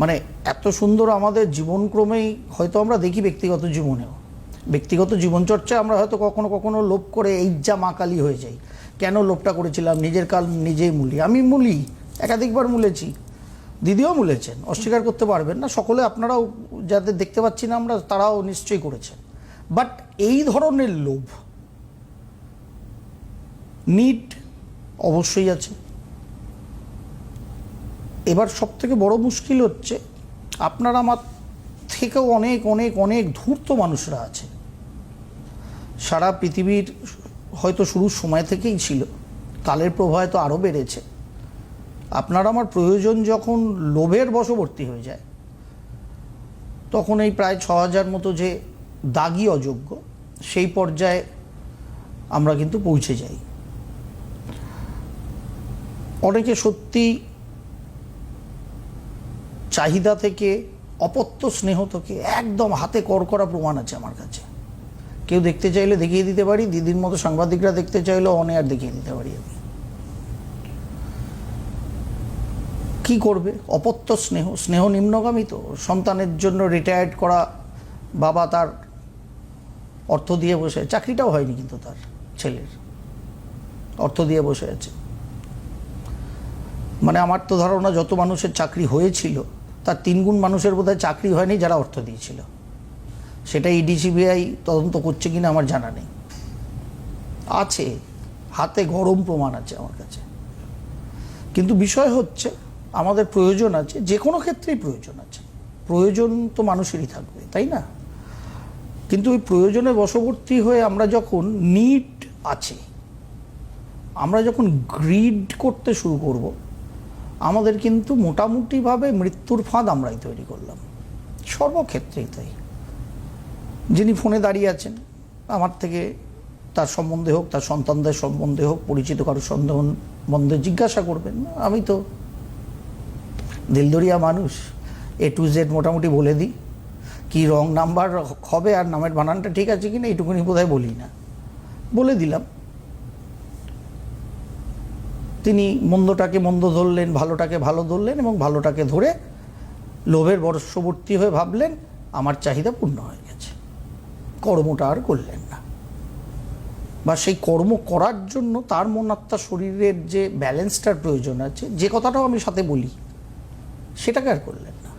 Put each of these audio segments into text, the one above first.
মানে এত সুন্দর আমাদের জীবনক্রমেই হয়তো আমরা দেখি ব্যক্তিগত জীবনেও। ব্যক্তিগত জীবনচর্চায় আমরা হয়তো কখনো কখনো লোভ করে এই যা মা কালী হয়ে যাই। কেন লোভটা করেছিলাম? নিজের কাল নিজেই মূলি। আমি মূলি, একাধিকবার মূলেছি। দিদিও মূলেছেন, অস্বীকার করতে পারবেন না। সকলে আপনারাও যাদের দেখতে পাচ্ছি না আমরা, তারাও নিশ্চয়ই করেছেন। বাট এই ধরনের লোভ, নিট অবশ্যই আছে। এবার সব থেকে বড় মুশকিল হচ্ছে, আপনার আমার থেকেও অনেক অনেক অনেক ধূর্ত মানুষরা আছে। সারা পৃথিবীর হয়তো শুরুর সময় থেকেই ছিল, কালের প্রবাহে তো আরও বেড়েছে। আপনার আমার প্রয়োজন যখন লোভের বশবর্তী হয়ে যায়, তখন এই প্রায় ছ হাজার মতো যে দাগি অযোগ্য, সেই পর্যায়ে আমরা কিন্তু পৌঁছে যাই। অনেকে সত্যি চাহিদা থেকে, অপত্য স্নেহ থেকে একদম হাতে কর করা প্রমাণ আছে আমার কাছে। কেউ দেখতে চাইলে দেখিয়ে দিতে পারি, দিদির মতো সাংবাদিকরা দেখতে চাইলেও আর দেখিয়ে দিতে পারি আমি। কি করবে? অপত্য স্নেহ স্নেহ নিম্নগামী তো। সন্তানের জন্য রিটায়ার্ড করা বাবা তার অর্থ দিয়ে বসে চাকরিটাও হয়নি কিন্তু তার ছেলের। অর্থ দিয়ে বসে আছে। মানে আমার তো ধারণা, যত মানুষের চাকরি হয়েছিল তার তিনগুণ মানুষের বোধহয় চাকরি হয়নি যারা অর্থ দিয়েছিল। সেটা ইডি সিবিআই তদন্ত করছে কিনা আমার জানা নেই। আছে, হাতে গরম প্রমাণ আছে আমার কাছে। কিন্তু বিষয় হচ্ছে, আমাদের প্রয়োজন আছে যে কোনো ক্ষেত্রেই প্রয়োজন আছে। প্রয়োজন তো মানুষেরই থাকবে, তাই না? কিন্তু ওই প্রয়োজনে বশবর্তী হয়ে আমরা যখন নিট আছে, আমরা যখন গ্রিড করতে শুরু করব আমাদের কিন্তু মোটামুটিভাবে মৃত্যুর ফাঁদ আমরাই তৈরি করলাম। সর্বক্ষেত্রেই তাই। যিনি ফোনে দাঁড়িয়ে আছেন, আমার থেকে তার সম্বন্ধে হোক, তার সন্তানদের সম্বন্ধে হোক, পরিচিত কারোর সম্বন্ধে জিজ্ঞাসা করবেন, আমি তো দিলদরিয়া মানুষ এ টু জেড মোটামুটি বলে দিই। কি রং নাম্বার হবে আর নামের বানানটা ঠিক আছে কি না এইটুকুনি বোধহয় বলি না। বলে দিলাম। তিনি মন্দটাকে মন্দ ধরলেন, ভালোটাকে ভালো ধরলেন এবং ভালোটাকে ধরে লোভের বর্ষবর্তী হয়ে ভাবলেন, আমার চাহিদা পূর্ণ হয়ে গেছে। কর্মটা আর করলেন না। বা সেই কর্ম করার জন্য তার মন আত্মা শরীরের যে ব্যালেন্সটার প্রয়োজন আছে, যে কথাটাও আমি সাথে বলি, সেটাকে আর করলেন না।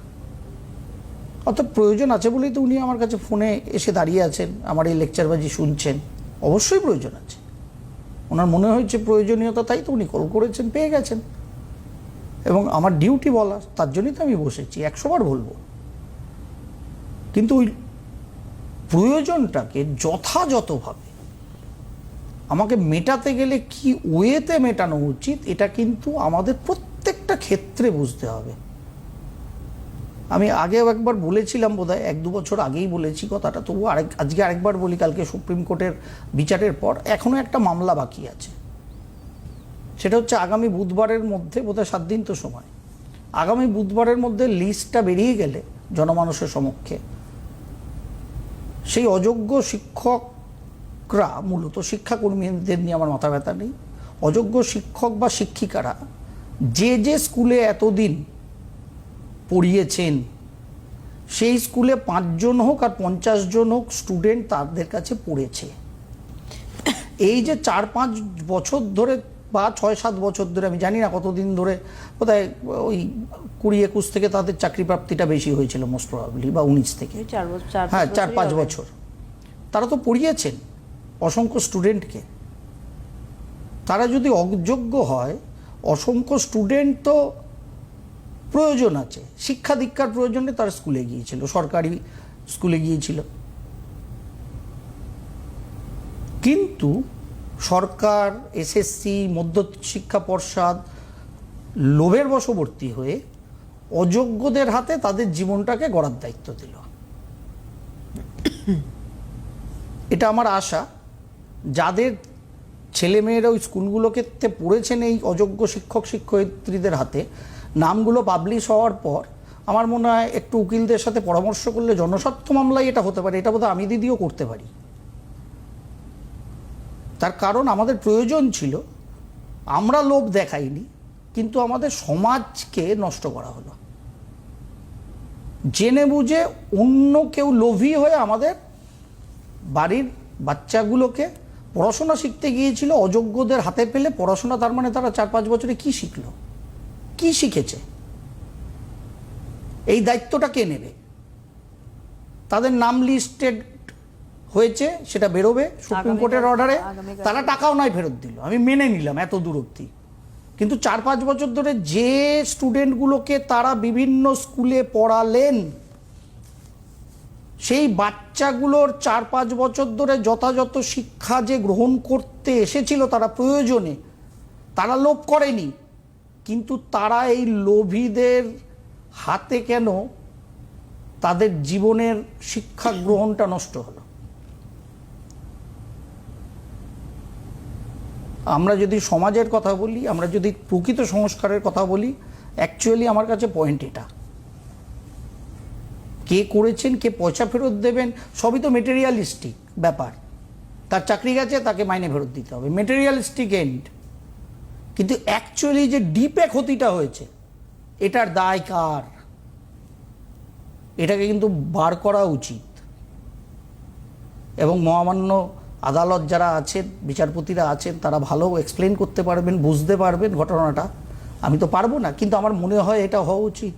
অর্থাৎ প্রয়োজন আছে বলেই তো উনি আমার কাছে ফোনে এসে দাঁড়িয়ে আছেন, আমার এই লেকচারবাজি শুনছেন। অবশ্যই প্রয়োজন আছে। ওনার মনে হয়েছে প্রয়োজনীয়তা তাই তো উনি কল করেছেন, পেয়ে গেছেন। এবং আমার ডিউটি বলা, তার জন্যই তো আমি বসেছি একশোবার বলব। কিন্তু ওই প্রয়োজনটাকে যথাযথভাবে আমাকে মেটাতে গেলে কি ওয়েতে মেটানো উচিত, এটা কিন্তু আমাদের প্রত্যেকটা ক্ষেত্রে বুঝতে হবে। আমি আগেও একবার বলেছিলাম বোধহয়, এক দু বছর আগেই বলেছি কথাটা তবু আরেক, আজকে আরেকবার বলি, কালকে সুপ্রিম কোর্টের বিচারের পর এখনও একটা মামলা বাকি আছে। সেটা হচ্ছে আগামী বুধবারের মধ্যে, বোধহয় সাত দিন তো সময়, আগামী বুধবারের মধ্যে লিস্টটা বেরিয়ে গেলে জনমানুষের সমক্ষে, সেই অযোগ্য শিক্ষকরা, মূলত শিক্ষাকর্মীদের নিয়ে আমার মাথা ব্যথা নেই, অযোগ্য শিক্ষক বা শিক্ষিকারা যে যে স্কুলে এতদিন পড়িয়েছেন। সেই স্কুলে পাঁচজন হোক আর পঞ্চাশ জন হোক স্টুডেন্ট তাদের কাছে পড়েছে। এই যে চার পাঁচ বছর ধরে বা ছয় সাত বছর ধরে আমি জানি না কতদিন ধরে বোধহয় ওই কুড়ি একুশ থেকে তাদের চাকরি প্রাপ্তিটা বেশি হয়েছিল মোস্ট প্রবাবলি বা উনিশ থেকে। হ্যাঁ চার পাঁচ বছর। তারা তো পড়িয়েছেন অসংখ্য স্টুডেন্টকে তারা যদি অযোগ্য হয় অসংখ্য স্টুডেন্ট তো প্রয়োজন আছে। শিক্ষা দীক্ষার প্রয়োজনে তার স্কুলে গিয়েছিল, সরকারি স্কুলে গিয়েছিল। কিন্তু সরকার এসএসসি মধ্য শিক্ষা পর্ষদ লোভের বশবর্তী হয়ে অযোগ্যদের হাতে তাদের জীবনটাকে গড়ার দায়িত্ব দিল। এটা আমার আশা। যাদের ছেলেমেয়েরা ওই স্কুলগুলোকে পড়েছেন এই অযোগ্য শিক্ষক, শিক্ষয়িত্রীদের হাতে নামগুলো পাবলিশ হওয়ার পর আমার মনে হয় একটু উকিলদের সাথে পরামর্শ করলে জনস্বার্থ মামলায় এটা হতে পারে, এটা বোধহয় আমি দিদিও করতে পারি। তার কারণ আমাদের প্রয়োজন ছিল, আমরা লোভ দেখাইনি, কিন্তু আমাদের সমাজকে নষ্ট করা হলো। জেনে বুঝে অন্য কেউ লোভী হয়ে আমাদের বাড়ির বাচ্চাগুলোকে পড়াশোনা শিখতে গিয়েছিল, অযোগ্যদের হাতে পেলে পড়াশোনা, তার মানে তারা চার পাঁচ বছরে কি শিখলো? কি শিখেছে? এই দায়িত্বটা কে নেবে? তাদের নাম লিস্টেড হয়েছে সেটা বেরোবে সুপ্রিম কোর্টের অর্ডারে তারা টাকাও নয় ফেরত দিল। আমি মেনে নিলাম এত দূর অব্দি কিন্তু চার পাঁচ বছর ধরে যে স্টুডেন্টগুলোকে তারা বিভিন্ন স্কুলে পড়ালেন সেই বাচ্চাগুলোর চার পাঁচ বছর ধরে যথাযথ শিক্ষা যে গ্রহণ করতে এসেছিল তারা প্রয়োজনে তারা লোভ করেনি। কিন্তু তারা এই লোভীদের হাতে কেন তাদের জীবনের শিক্ষা গ্রহণটা নষ্ট হলো? আমরা যদি সমাজের কথা বলি, আমরা যদি প্রকৃত সংস্কারের কথা বলি অ্যাকচুয়ালি আমার কাছে পয়েন্ট এটা। কে করেছেন, কে পয়সা ফেরত দেবেন, সবই তো মেটেরিয়ালিস্টিক ব্যাপার। তার চাকরি গেছে, তাকে মাইনে ফেরত দিতে হবে। মেটেরিয়ালিস্টিক এন্ড কিন্তু অ্যাকচুয়ালি যে ডিপে ক্ষতিটা হয়েছে, এটার দায় কার? এটাকে কিন্তু বার করা উচিত। এবং মহামান্য আদালত যারা আছেন, বিচারপতিরা আছেন, তারা ভালো এক্সপ্লেন করতে পারবেন, বুঝতে পারবেন ঘটনাটা। আমি তো পারব না, কিন্তু আমার মনে হয় এটা হওয়া উচিত।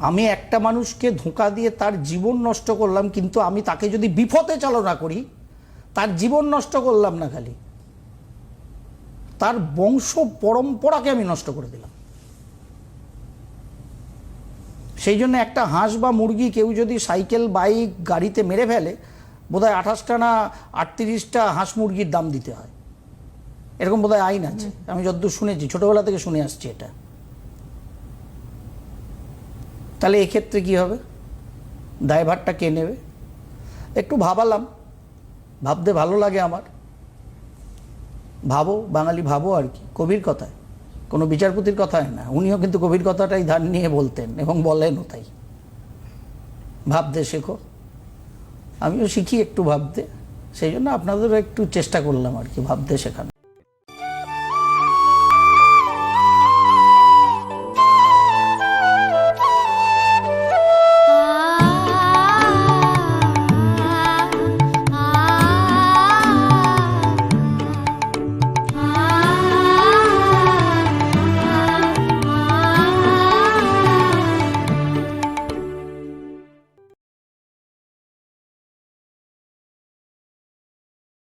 আমি একটা মানুষকে ধোঁকা দিয়ে তার জীবন নষ্ট করলাম, কিন্তু আমি তাকে যদি বিপথে চালনা করি, তার জীবন নষ্ট করলাম না খালি। তার বংশ পরম্পরাকে আমি নষ্ট করে দিলাম। সেই জন্য একটা হাঁস বা মুরগি কেউ যদি সাইকেল বাইক গাড়িতে মেরে ফেলে বোধহয় আঠাশটা না আটত্রিশটা হাঁস মুরগির দাম দিতে হয়। এরকম বোধহয় আইন আছে। আমি যতদূর শুনেছি ছোটবেলা থেকে শুনে আসছি এটা। তাহলে এক্ষেত্রে কি হবে? দায়ভারটা কে নেবে? একটু ভাবালাম। ভাবতে ভালো লাগে আমার। ভাবো, বাঙালি ভাবো আর কি, কবির কথায়। কোনো বিচারপতির কথায় না। উনিও কিন্তু কবির কথাটাই ধার নিয়ে বলতেন এবং বলেনও তাই। ভাবতে শেখো। আমিও শিখি একটু ভাবতে। সেই জন্য আপনাদেরও একটু চেষ্টা করলাম আর কি ভাবতে শেখানো